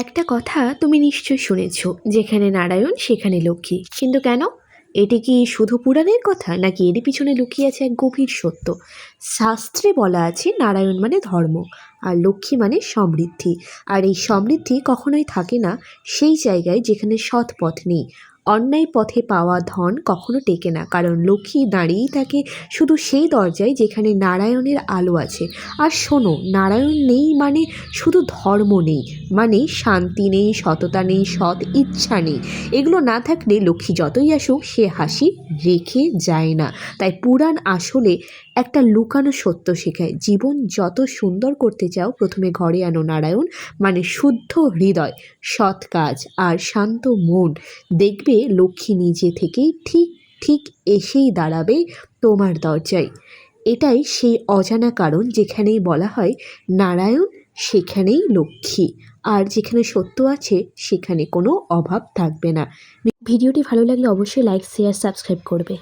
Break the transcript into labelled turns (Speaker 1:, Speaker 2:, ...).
Speaker 1: একটা কথা তুমি নিশ্চয় শুনেছ, যেখানে নারায়ণ, সেখানে লক্ষ্মী। কিন্তু কেন? এটি কি শুধু পুরাণের কথা, নাকি এর পিছনে লুকিয়ে আছে এক গভীর সত্য? শাস্ত্রে বলা আছে নারায়ণ মানে ধর্ম, আর লক্ষ্মী মানে সমৃদ্ধি। আর এই সমৃদ্ধি কখনোই থাকে না সেই জায়গায় যেখানে সৎ পথ নেই। অন্যায় পথে পাওয়া ধন কখনো টেকে না, কারণ লক্ষ্মী দাঁড়িয়েই থাকে শুধু সেই দরজায় যেখানে নারায়ণের আলো আছে। আর শোনো, নারায়ণ নেই মানে শুধু ধর্ম নেই মানে শান্তি নেই, সততা নেই, সৎ ইচ্ছা নেই। এগুলো না থাকলে লক্ষ্মী যতই আসুক, সে হাসি রেখে যায় না। তাই পুরাণ আসলে একটা লুকানো সত্য শেখায়, জীবন যত সুন্দর করতে চাও, প্রথমে ঘরে আনো নারায়ণ মানে শুদ্ধ হৃদয়, সৎ কাজ আর শান্ত মন। দেখবে লক্ষ্মী নিজে থেকেই ঠিক ঠিক এসেই দাঁড়াবে তোমার দরজায়। এটাই সেই অজানা কারণ যেখানেই বলা হয় নারায়ণ, সেখানেই লক্ষ্মী। আর যেখানে সত্য আছে, সেখানে কোনো অভাব থাকবে না। ভিডিওটি ভালো লাগলে অবশ্যই লাইক শেয়ার সাবস্ক্রাইব করবে।